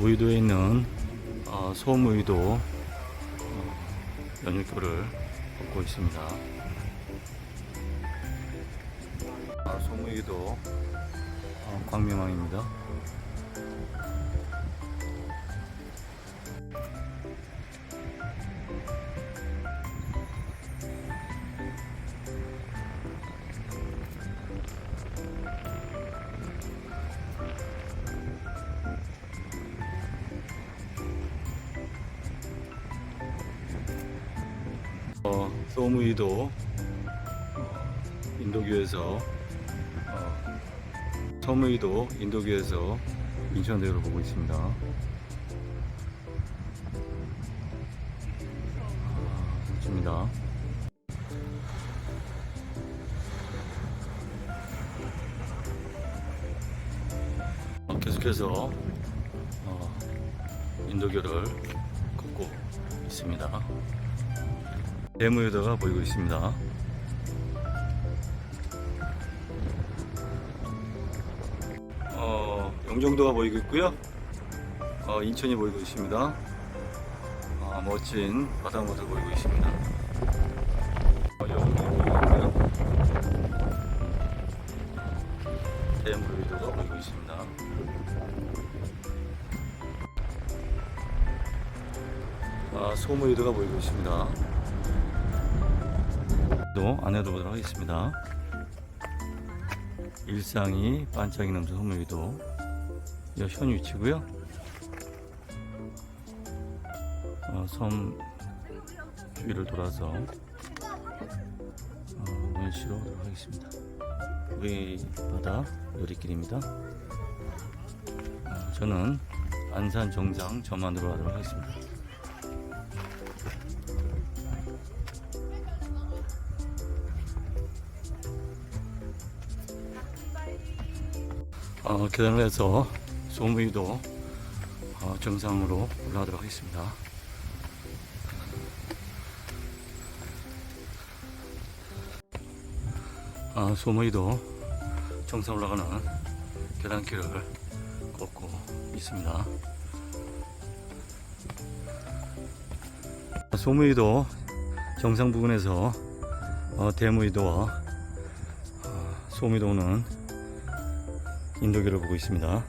어, 무의도에 있는 어, 소무의도 어, 연육교를 걷고 있습니다. 아, 소무의도 어, 광명항입니다. 소무이도 어, 인도교에서 어, 서무이도 인도교에서 인천대교를 보고 있습니다. 아, 멋집니다. 어, 계속해서 어, 인도교를 걷고 있습니다. 대무유도가 보이고 있습니다. 어, 영종도가 보이고 있고요. 어, 인천이 보이고 있습니다. 아, 멋진 바닷모습 보이고 있습니다. 어, 여기 보이고요. 대무유도가 보이고 있습니다. 아, 소무유도가 보이고 있습니다. 또 안에 들어보도록 하겠습니다. 일상이 반짝이 넘쳐 소무위도 현 위치고요. 어, 섬 주위를 돌아서 어, 원시로 오도록 하겠습니다. 우리 바다 요리길입니다. 어, 저는 안산 정상 저만으로 가도록 하겠습니다. 어, 계단을 해서 소무위도 어, 정상으로 올라가도록 하겠습니다. 아, 소무위도 정상 올라가는 계단길을 걷고 있습니다. 소무위도 정상 부근에서 어, 대무위도와 어, 소무위도는 인도교를 보고 있습니다.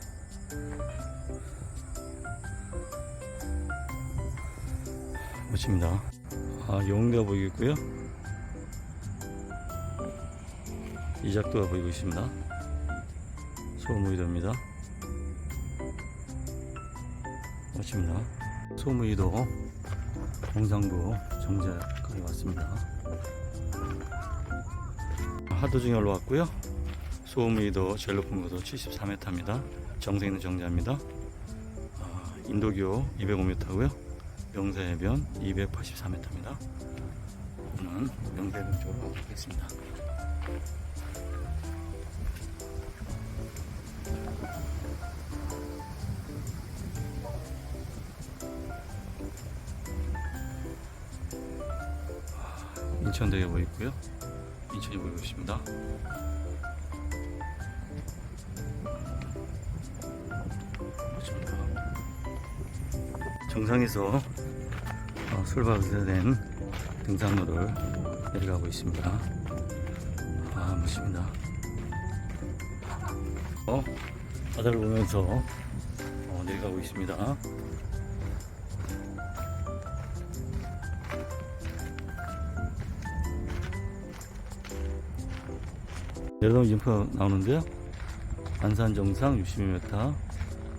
멋집니다. 아, 영웅대가 보이겠고요. 이작도가 보이고 있습니다. 소무이도입니다. 멋집니다. 소무이도 동상부 정자까지 왔습니다. 하도 중에 올라왔고요. 소음이도 제일 높은 곳도 74m입니다. 정세 있는 정자입니다. 아, 인도교 205m고요. 명사해변 284m입니다. 저는 명사해변 쪽으로 가겠습니다. 인천대에 보이고요. 인천이 보이고 있습니다. 정상에서 어, 술박이된 등산로를 내려가고 있습니다. 아, 멋집니다. 어, 바다를 보면서 어, 내려가고 있습니다. 내려가면 인포 나오는데요. 안산 정상 62m,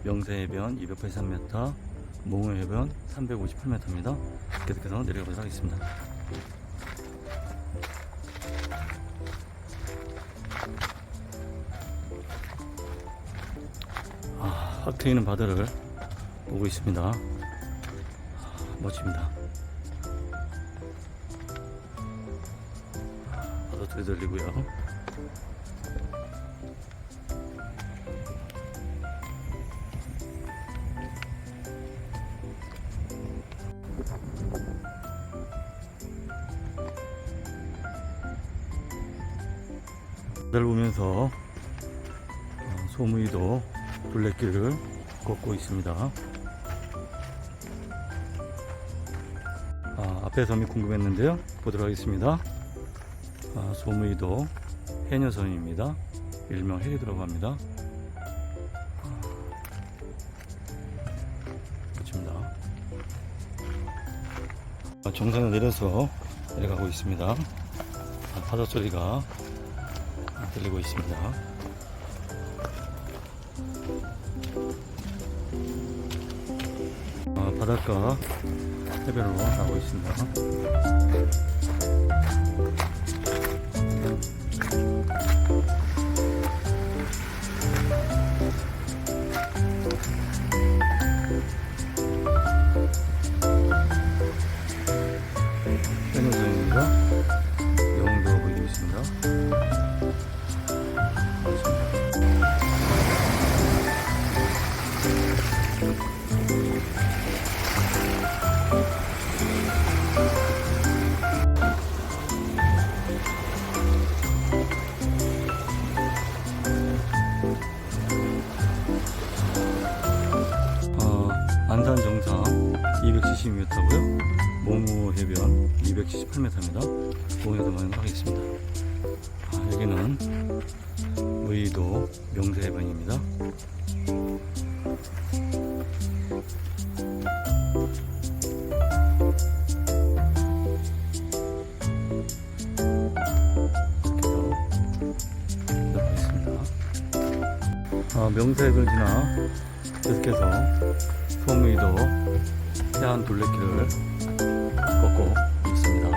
명세해변 283m, 몽호해변 358m입니다. 계속해서 내려가도록 하겠습니다. 아, 확 트이는 바다를 보고 있습니다. 아, 멋집니다. 바다 소리 들리고요. 바다를 보면서 어, 소무이도 둘레길을 걷고 있습니다. 아, 앞에 섬이 궁금했는데요. 보도록 하겠습니다. 아, 소무이도 해녀섬입니다. 일명 해리 들어갑니다. 정상을 내려서 내려가고 있습니다. 아, 파도 소리가 들리고 있습니다. 아, 바닷가 해변으로 가고 있습니다. 270m고요. 몽우 해변 278m입니다. 몽에서 만나가겠습니다. 아, 여기는 무의도 명세 해변입니다. 아, 명세해변 지나 계속해서 소무이도 해안 둘레길을 걷고 있습니다.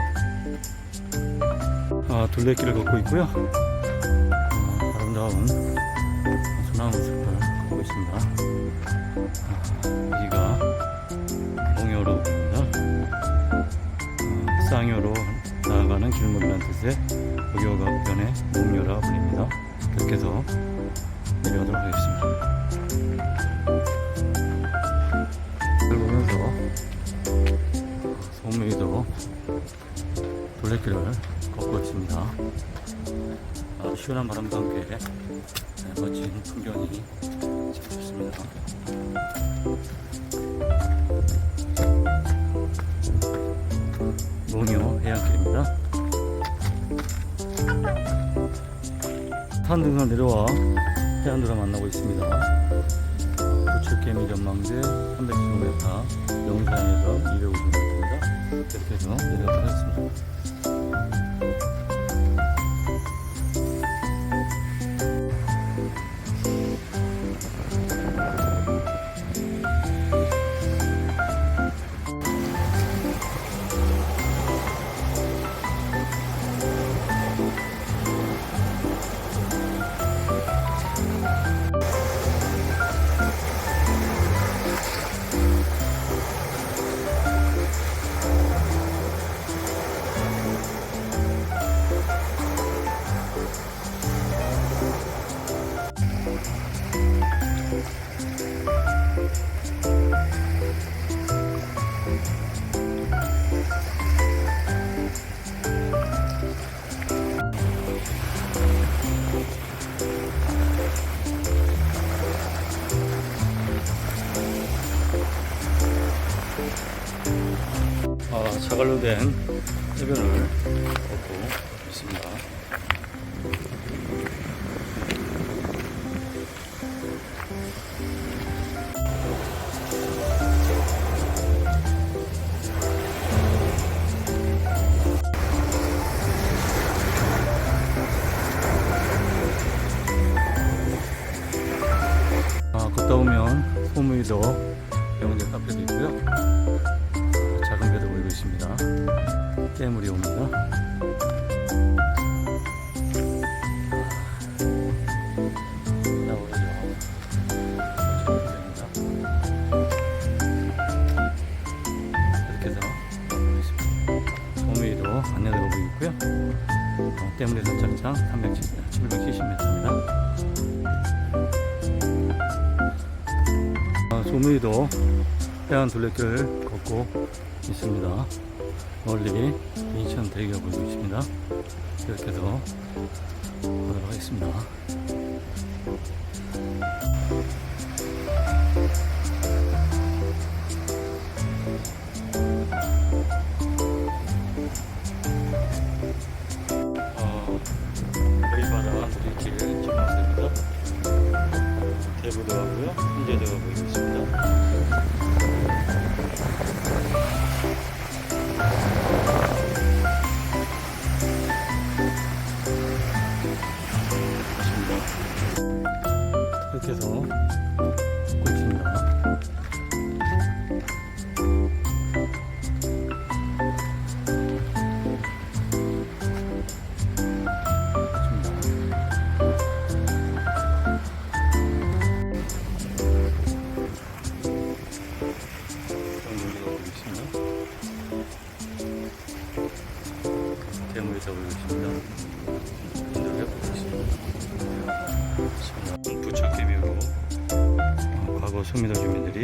아, 둘레길을 걷고 있고요. 아, 아름다운 소나무 숲을 걷고 있습니다. 아, 여기가 봉요로입니다. 아, 쌍요로 나아가는 길목이라는 뜻의 여기가 변의 목요라 불립니다. 그렇게 해서 내려가도록 하겠습니다. 둘레길을 걷고 있습니다. 아, 시원한 바람과 함께 네, 멋진 풍경이 참 좋습니다. 농요 해안길입니다. 산 등을 내려와 해안도를 만나고 있습니다. 부축개미 전망대 315m, 영산에서 250m입니다. 이렇게 해서 내려가도록 하겠습니다. 아, 아, 소무이도 해안 둘레길을 걷고 있습니다. 멀리 인천 대기가 보이고 있습니다. 이렇게 해서 가도록 하겠습니다. 대부도하고요. 현재도가 보이고 있습니다.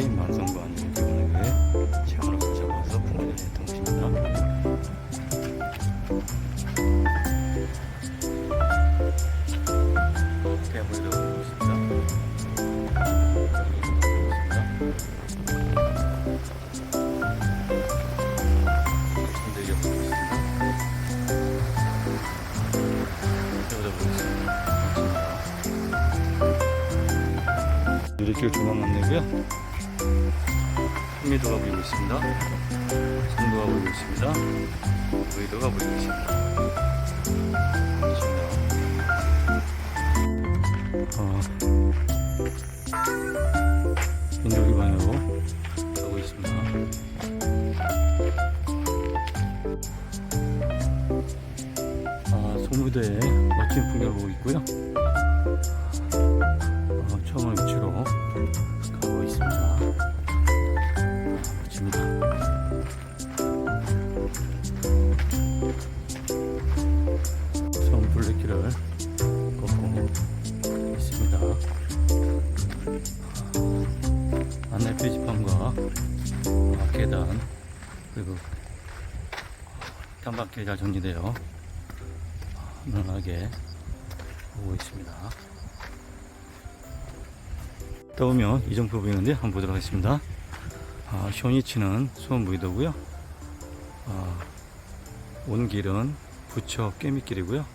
안전 교원을 위해 생활을 잡아서 분해를 했던 것입니다. 보겠습니다. 이렇게 조망만 내고요. 한미도가 보이고 있습니다. 송도가 보이고 있습니다. 의도가 보이고 있습니다. 단박에 잘 정리되어 편안하게 보고 있습니다. 더우면 이정표 보이는데 한번 보도록 하겠습니다. 아, 쇼니치는 수원 무이도고요. 아, 오는 길은 부처 깨미길이고요.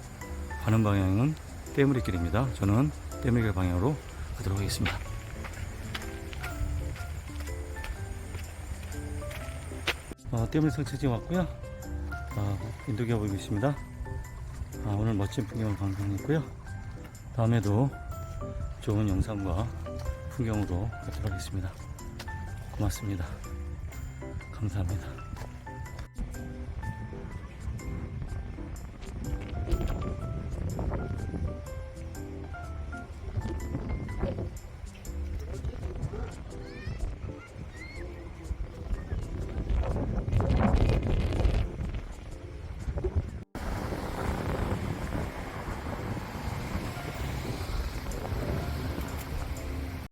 가는 방향은 때무리길입니다. 저는 때무리길 방향으로 가도록 하겠습니다. 아, 때무리 성체지 왔고요. 아, 인도기가 보이고 있습니다. 아, 오늘 멋진 풍경을 감상했고요. 다음에도 좋은 영상과 풍경으로 뵙도록 하겠습니다. 고맙습니다. 감사합니다.